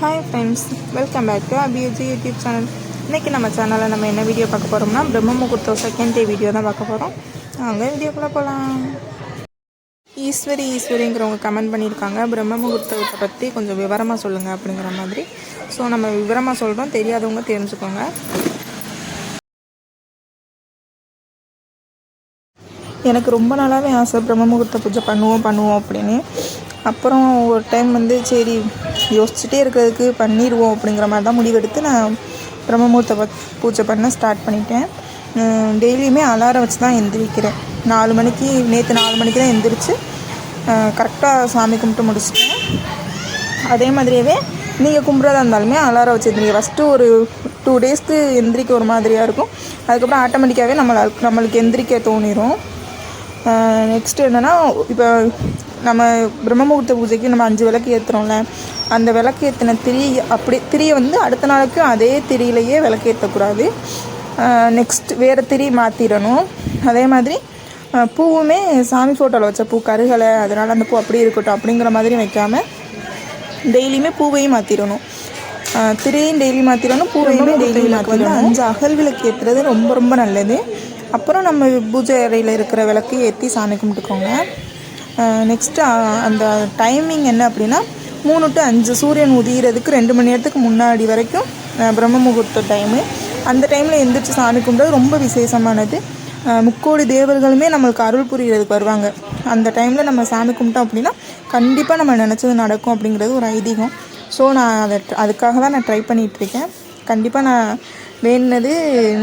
Hi friends welcome back to Abiyuji YouTube channel இன்றைக்கி நம்ம சேனலில் நம்ம என்ன வீடியோ பார்க்க போகிறோம்னா பிரம்ம முகூர்த்தம் செகண்ட் டே வீடியோ தான் பார்க்க போகிறோம் அங்கே வீடியோக்குள்ளே போகலாம் ஈஸ்வரி ஈஸ்வரிங்கிறவங்க கமெண்ட் பண்ணியிருக்காங்க. பிரம்ம முகூர்த்தத்தை பற்றி கொஞ்சம் விவரமாக சொல்லுங்கள் அப்படிங்கிற மாதிரி. ஸோ நம்ம விவரமாக சொல்கிறோம் தெரியாதவங்க தெரிஞ்சுக்கோங்க. எனக்கு ரொம்ப நாளாகவே ஆசை பிரம்ம முகூர்த்த பூஜை பண்ணுவோம் பண்ணுவோம் அப்படின்னு. அப்புறம் ஒரு டைம் வந்து சரி யோசிச்சுட்டே இருக்கிறதுக்கு பண்ணிடுவோம் அப்படிங்கிற மாதிரி தான் முடிவெடுத்து நான் பிரம்மமூர்த்த பூஜை பண்ண ஸ்டார்ட் பண்ணிட்டேன். டெய்லியுமே அலாரம் வச்சு தான் எந்திரிக்கிறேன். நாலு மணிக்கு நேற்று நாலு மணிக்கு தான் எந்திரிச்சு கரெக்டாக சாமி கும்பிட்டு முடிச்சிட்டேன். அதே மாதிரியவே நீங்கள் கும்பிட்றதா இருந்தாலுமே அலாரம் வச்சுருந்தீங்க ஃபஸ்ட்டு ஒரு டூ டேஸ்க்கு எந்திரிக்க ஒரு மாதிரியாக இருக்கும். அதுக்கப்புறம் ஆட்டோமேட்டிக்காகவே நம்மளை நம்மளுக்கு எந்திரிக்க தோணிடும் நெக்ஸ்ட் என்னென்னா இப்போ நம்ம பிரம்ம முகூர்த்த பூஜைக்கு நம்ம அஞ்சு விளக்கு ஏற்றுறோம்ல அந்த விளக்கு ஏற்றின திரி அப்படி திரியை வந்து அடுத்த நாளைக்கும் அதே திரியிலையே விளக்கு ஏற்றக்கூடாது நெக்ஸ்ட் வேறு திரி மாற்றிடணும் அதே மாதிரி பூவுமே சாமி ஃபோட்டோவில் வச்ச பூ கருகலை அதனால் அந்த பூ அப்படியே இருக்கட்டும் அப்படிங்கிற மாதிரி வைக்காமல் டெய்லியுமே பூவையும் மாற்றிடணும் திரையும் டெய்லி மாற்றிடணும் பூவையுமே டெய்லி மாற்றிடணும் அஞ்சு அகல் விளக்கு ஏற்றுறது ரொம்ப ரொம்ப நல்லது. அப்புறம் நம்ம பூஜை அறையில் இருக்கிற விளக்கு ஏற்றி சாமி கும்பிட்டுக்கோங்க. நெக்ஸ்ட்டு அந்த டைமிங் என்ன அப்படின்னா மூணு டு அஞ்சு சூரியன் உதிகிறதுக்கு ரெண்டு மணி நேரத்துக்கு முன்னாடி வரைக்கும் பிரம்ம முகூர்த்த டைமு அந்த டைமில் எந்திரிச்சு சாமி கும்பிட்றது ரொம்ப விசேஷமானது. முக்கோடி தேவர்களுமே நம்மளுக்கு அருள் புரிகிறதுக்கு வருவாங்க. அந்த டைமில் நம்ம சாமி கும்பிட்டோம் அப்படின்னா கண்டிப்பாக நம்ம நினச்சது நடக்கும் அப்படிங்கிறது ஒரு ஐதீகம். ஸோ நான் அதை அதுக்காக தான் நான் ட்ரை பண்ணிகிட்ருக்கேன் கண்டிப்பாக நான் வேண்டினது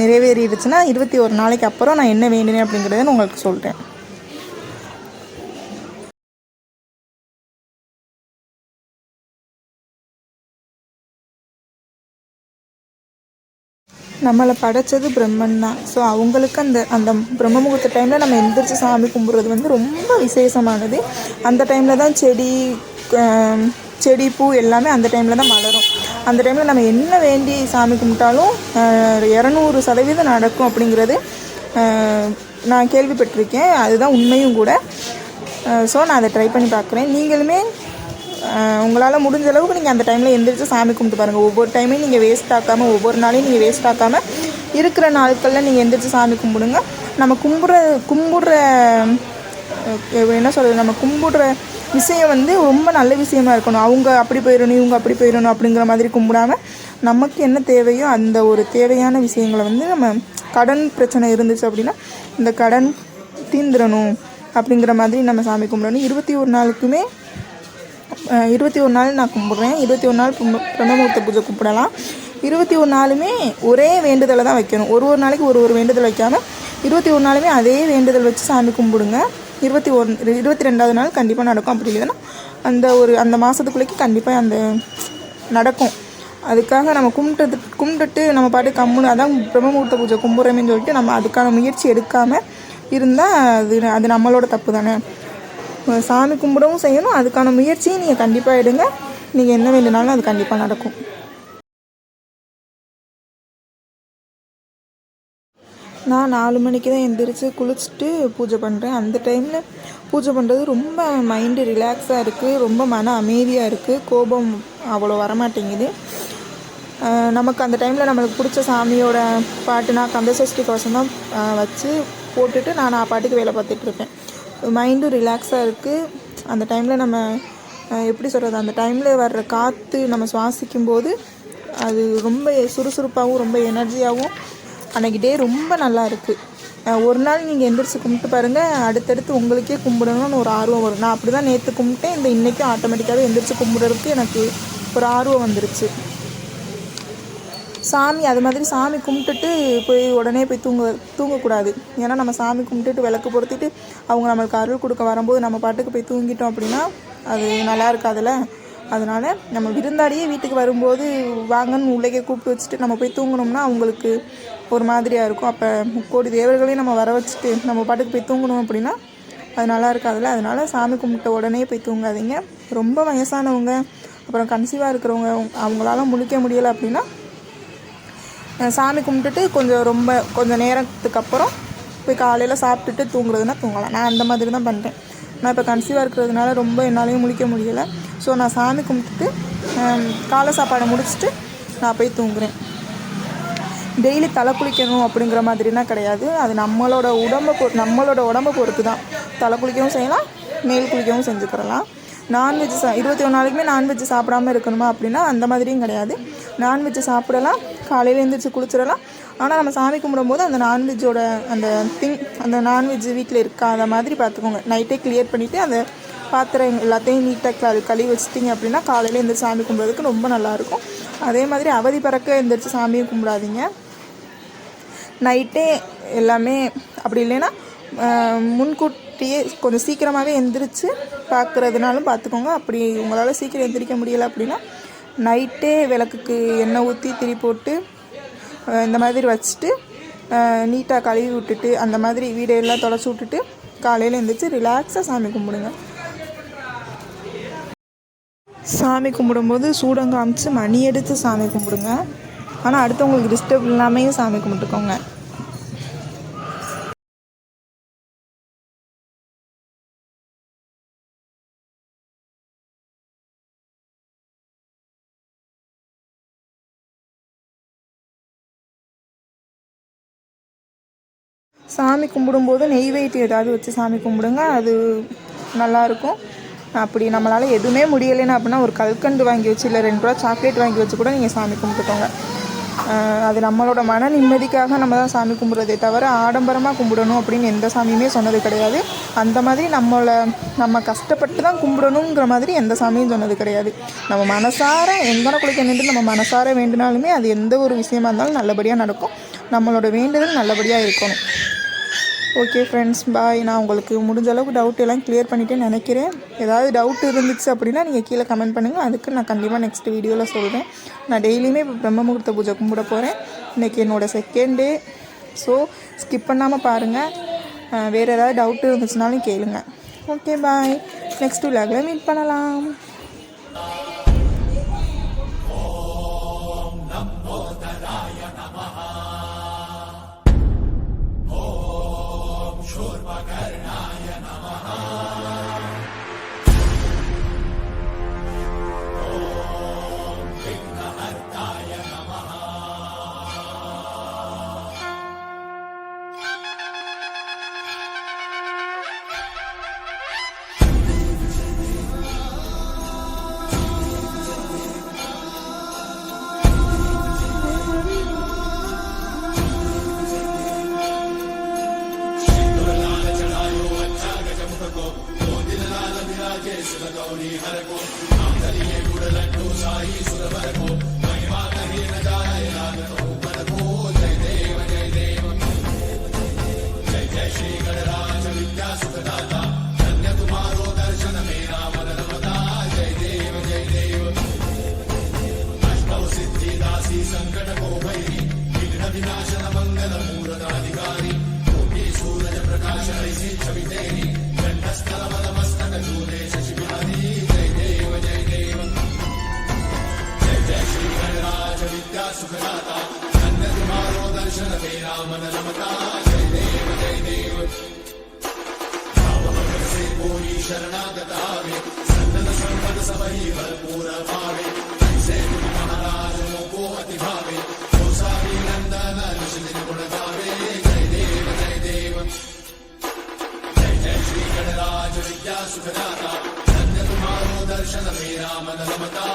நிறைவேறிடுச்சுன்னா இருபத்தி ஒரு நாளைக்கு அப்புறம் நான் என்ன வேண்டினேன் அப்படிங்கிறத நான் உங்களுக்கு சொல்கிறேன் நம்மளை படைச்சது பிரம்மன் தான் ஸோ அவங்களுக்கு அந்த அந்த பிரம்ம முகூர்த்த டைமில் நம்ம எந்திரிச்சு சாமி கும்பிட்றது வந்து ரொம்ப விசேஷமானது. அந்த டைமில் தான் செடி செடி பூ எல்லாமே அந்த டைமில் தான் மலரும். அந்த டைமில் நம்ம என்ன வேண்டி சாமி கும்பிட்டாலும் இரநூறு சதவீதம் நடக்கும் அப்படிங்கிறது நான் கேள்விப்பட்டிருக்கேன். அதுதான் உண்மையும் கூட. ஸோ நான் அதை ட்ரை பண்ணி பார்க்குறேன். நீங்களுமே உங்களால் முடிஞ்ச அளவுக்கு நீங்கள் அந்த டைமில் எந்திரிச்சு சாமி கும்பிட்டு பாருங்கள் ஒவ்வொரு டைமையும் நீங்கள் வேஸ்ட் ஆக்காமல் ஒவ்வொரு நாளையும் நீங்கள் வேஸ்ட் ஆக்காமல் இருக்கிற நாட்களில் நீங்கள் எந்திரிச்சு சாமி கும்பிடுங்க. நம்ம கும்பிட்ற கும்பிட்ற என்ன சொல்கிறது நம்ம கும்பிடுற விஷயம் வந்து ரொம்ப நல்ல விஷயமா இருக்கணும். அவங்க அப்படி போயிடணும் இவங்க அப்படி போயிடணும் அப்படிங்கிற மாதிரி கும்பிடாம நமக்கு என்ன தேவையோ அந்த ஒரு தேவையான விஷயங்களை வந்து நம்ம கடன் பிரச்சனை இருந்துச்சு அப்படின்னா இந்த கடன் தீந்துடணும் அப்படிங்கிற மாதிரி நம்ம சாமி கும்பிடணும். இருபத்தி ஒரு நாளுக்குமே இருபத்தி ஒரு நாள் நான் கும்பிட்றேன். இருபத்தி ஒரு நாள் பிரம்ம பிரம்மமுகூர்த்த பூஜை கும்பிடலாம். இருபத்தி ஒரு நாளுமே ஒரே வேண்டுதலை தான் வைக்கணும். ஒரு ஒரு நாளைக்கு ஒரு ஒரு வேண்டுதல் வைக்காமல் இருபத்தி ஒரு நாளுமே அதே வேண்டுதல் வச்சு சாமி கும்பிடுங்க. இருபத்தி ஒன் இருபத்தி ரெண்டாவது நாள் கண்டிப்பாக நடக்கும். அப்படி இல்லைன்னா அந்த ஒரு அந்த மாதத்துக்குள்ளேக்கு கண்டிப்பாக அந்த நடக்கும். அதுக்காக நம்ம கும்பிட்டது கும்பிட்டுட்டு நம்ம பாட்டு கம்முன்னு அதான் பிரம்மமுகூர்த்த பூஜை கும்பிட்றோமேன்னு சொல்லிட்டு நம்ம அதுக்கான முயற்சி எடுக்காமல் இருந்தால் அது அது நம்மளோட தப்பு தானே. சாமி கும்பிடவும் செய்யணும். அதுக்கான முயற்சியும் நீங்கள் கண்டிப்பாக எடுங்க. நீங்கள் என்ன வேண்டுனாலும் அது கண்டிப்பாக நடக்கும். நான் நாலு மணிக்கு தான் எந்திரிச்சு குளிச்சுட்டு பூஜை பண்ணுறேன் அந்த டைமில் பூஜை பண்ணுறது ரொம்ப மைண்டு ரிலாக்ஸாக இருக்குது ரொம்ப மன அமைதியாக இருக்குது கோபம் அவ்வளோ வரமாட்டேங்குது. நமக்கு அந்த டைமில் நம்மளுக்கு பிடிச்ச சாமியோட பாட்டு நான் கந்தசஷ்டி கோஷம் தான் வச்சு போட்டுட்டு நான் நான் பாட்டுக்கு வேலை பார்த்துட்ருப்பேன் மைண்டும் ரிலாக்ஸாக இருக்குது அந்த டைமில் நம்ம எப்படி சொல்கிறது அந்த டைமில் வர்ற காற்று நம்ம சுவாசிக்கும் போது அது ரொம்ப சுறுசுறுப்பாகவும் ரொம்ப எனர்ஜியாகவும் அன்றைக்கி டே ரொம்ப நல்லா இருக்குது ஒரு நாள் நீங்கள் எந்திரிச்சு கும்பிட்டு பாருங்கள் அடுத்தடுத்து உங்களுக்கே கும்பிடணும்னு ஒரு ஆர்வம் வரும். நான் அப்படி தான் நேற்று கும்பிட்டேன். இந்த இன்றைக்கும் ஆட்டோமேட்டிக்காகவே எந்திரிச்சு கும்பிட்றதுக்கு எனக்கு ஒரு ஆர்வம் வந்துருச்சு. சாமி அது மாதிரி சாமி கும்பிட்டுட்டு போய் உடனே போய் தூங்க தூங்கக்கூடாது. ஏன்னா நம்ம சாமி கும்பிட்டுட்டு விளக்கு பொருத்திட்டு அவங்க நம்மளுக்கு அருள் கொடுக்க வரும்போது நம்ம பாட்டுக்கு போய் தூங்கிட்டோம் அப்படின்னா அது நல்லா இருக்காதுல்ல? அதனால் நம்ம விருந்தாடியே வீட்டுக்கு வரும்போது வாங்கன்னு உள்ளே கூப்பிட்டு வச்சுட்டு நம்ம போய் தூங்கினோம்னா அவங்களுக்கு ஒரு மாதிரியாக இருக்கும். அப்போ முக்கோடி தேவர்களையும் நம்ம வர வச்சுட்டு நம்ம பாட்டுக்கு போய் தூங்கணும் அப்படின்னா அது நல்லா இருக்காதுல்ல? அதனால் சாமி கும்பிட்ட உடனே போய் தூங்காதீங்க. ரொம்ப வயசானவங்க அப்புறம் கன்சீவாக இருக்கிறவங்க அவங்களால முழிக்க முடியலை அப்படின்னா சாமி கும்பிட்டுட்டு கொஞ்சம் ரொம்ப கொஞ்சம் நேரத்துக்கு அப்புறம் போய் காலையில் சாப்பிட்டுட்டு தூங்குறதுனா தூங்கலாம். நான் அந்த மாதிரி தான் பண்ணுறேன் நான் இப்போ கன்சீவாக இருக்கிறதுனால ரொம்ப என்னாலையும் முழிக்க முடியலை. ஸோ நான் சாமி கும்பிட்டுட்டு காலை சாப்பாடை முடிச்சுட்டு நான் போய் தூங்குறேன். டெய்லி தலை குளிக்கணும் அப்படிங்கிற மாதிரினா கிடையாது. அது நம்மளோட உடம்பை பொ நம்மளோட உடம்பை பொறுத்து தான் தலை குளிக்கவும் செய்யலாம் மேல் குளிக்கவும் செஞ்சுக்கிறலாம். நான்வெஜ் சா இருபத்தி ஒரு நாளைக்குமே நான்வெஜ் சாப்பிடாம இருக்கணுமா அப்படின்னா அந்த மாதிரியும் கிடையாது. நான்வெஜ் சாப்பிடலாம். காலையில் எழுந்திரிச்சு குளிச்சிடலாம். ஆனால் நம்ம சாமி கும்பிடும்போது அந்த நான்வெஜ்ஜோட அந்த திங் அந்த நான்வெஜ் வீட்டில் இருக்காத மாதிரி பார்த்துக்கோங்க. நைட்டே கிளியர் பண்ணிவிட்டு அந்த பாத்திரம் எல்லாத்தையும் நீட்டாக கழு கழுவி வச்சிட்டிங்க அப்படின்னா காலையில் எழுந்திரிச்சு சாமி கும்பிட்றதுக்கு ரொம்ப நல்லாயிருக்கும். அதே மாதிரி அவதி பறக்க எழுந்திரிச்சு சாமியும் கும்பிடாதீங்க. நைட்டே எல்லாமே அப்படி இல்லைன்னா முன்கூட் அப்படியே கொஞ்சம் சீக்கிரமாகவே எந்திரிச்சு பார்க்குறதுனாலும் பார்த்துக்கோங்க அப்படி உங்களால் சீக்கிரம் எந்திரிக்க முடியலை அப்படின்னா நைட்டே விளக்குக்கு எண்ணெய் ஊற்றி திரி போட்டு இந்த மாதிரி வச்சுட்டு நீட்டாக கழுவி விட்டுட்டு அந்த மாதிரி வீடையெல்லாம் தொடச்சி விட்டுட்டு காலையில் எழுந்திரிச்சு ரிலாக்ஸாக சாமி கும்பிடுங்க. சாமி கும்பிடும்போது சூடம் காமிச்சு மணி எடுத்து சாமி கும்பிடுங்க. ஆனால் அடுத்தவங்களுக்கு டிஸ்டர்ப் இல்லாமையும் சாமி கும்பிட்டுக்கோங்க. சாமி கும்பிடும்போது நெய்வேத்தியம் ஏதாவது வச்சு சாமி கும்பிடுங்க அது நல்லாயிருக்கும். அப்படி நம்மளால் எதுவுமே முடியலைன்னா அப்படின்னா ஒரு கல்கண்டு வாங்கி வச்சு இல்லை ரெண்டு ரூபா சாக்லேட் வாங்கி வச்சு கூட நீங்கள் சாமி கும்பிட்டுக்கோங்க. அது நம்மளோட மன நிம்மதிக்காக நம்ம தான் சாமி கும்பிட்றதே தவிர ஆடம்பரமாக கும்பிடணும் அப்படின்னு எந்த சாமியுமே சொன்னது கிடையாது. அந்த மாதிரி நம்மளை நம்ம கஷ்டப்பட்டு தான் கும்பிடணுங்கிற மாதிரி எந்த சாமியும் சொன்னது கிடையாது. நம்ம மனசார எங்கன குளிக்க நின்று நம்ம மனசார வேண்டினாலுமே அது எந்த ஒரு விஷயமா இருந்தாலும் நல்லபடியாக நடக்கும். நம்மளோட வேண்டுதல் நல்லபடியாக இருக்கணும். ஓகே ஃப்ரெண்ட்ஸ் பாய் நான் உங்களுக்கு முடிஞ்ச அளவுக்கு டவுட் எல்லாம் கிளியர் பண்ணிட்டேன்னு நினைக்கிறேன். ஏதாவது டவுட் இருந்துச்சு அப்படின்னா நீங்கள் கீழே கமெண்ட் பண்ணுங்கள் அதுக்கு நான் கண்டிப்பாக நெக்ஸ்ட் வீடியோவில் சொல்கிறேன் நான் டெய்லியுமே இப்போ பிரம்ம முகூர்த்த பூஜை கும்பிட போகிறேன் இன்றைக்கி என்னோடய செகண்ட் டே ஸோ ஸ்கிப் பண்ணாமல் பாருங்கள் வேறு ஏதாவது டவுட் இருந்துச்சுனாலும் கேளுங்க. ஓகே பாய் நெக்ஸ்ட் விலாகில் மீட் பண்ணலாம். Shake it up. సుఖదాత సన్నది మారో దర్శన దే రామన రమత జయ దేవ జయ దేవ से कोई शरणागत आवे संतन संपद सबही भरपूर पावे ऐसे गुरु महाराज को अति भावे तो सारी नंदन निष्ठिन गुण गावे जय देव जय देव जय जय श्री गणराज विद्या सुखदाता धन्य तुम्हारो दर्शन मेरा मन रमता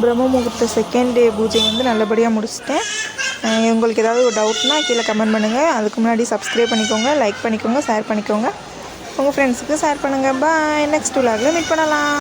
பிரம்ம முகூர்த்த செகண்ட் டே பூஜை வந்து நல்லபடியாக முடிச்சிட்டேன். உங்களுக்கு ஏதாவது ஒரு டவுட்னா கீழே கமெண்ட் பண்ணுங்கள் அதுக்கு முன்னாடி சப்ஸ்கிரைப் பண்ணிக்கோங்க லைக் பண்ணிக்கோங்க ஷேர் பண்ணிக்கோங்க. உங்கள் ஃப்ரெண்ட்ஸுக்கு ஷேர் பண்ணுங்கள் பாய் நெக்ஸ்ட் விலாகில் மீட் பண்ணலாம்.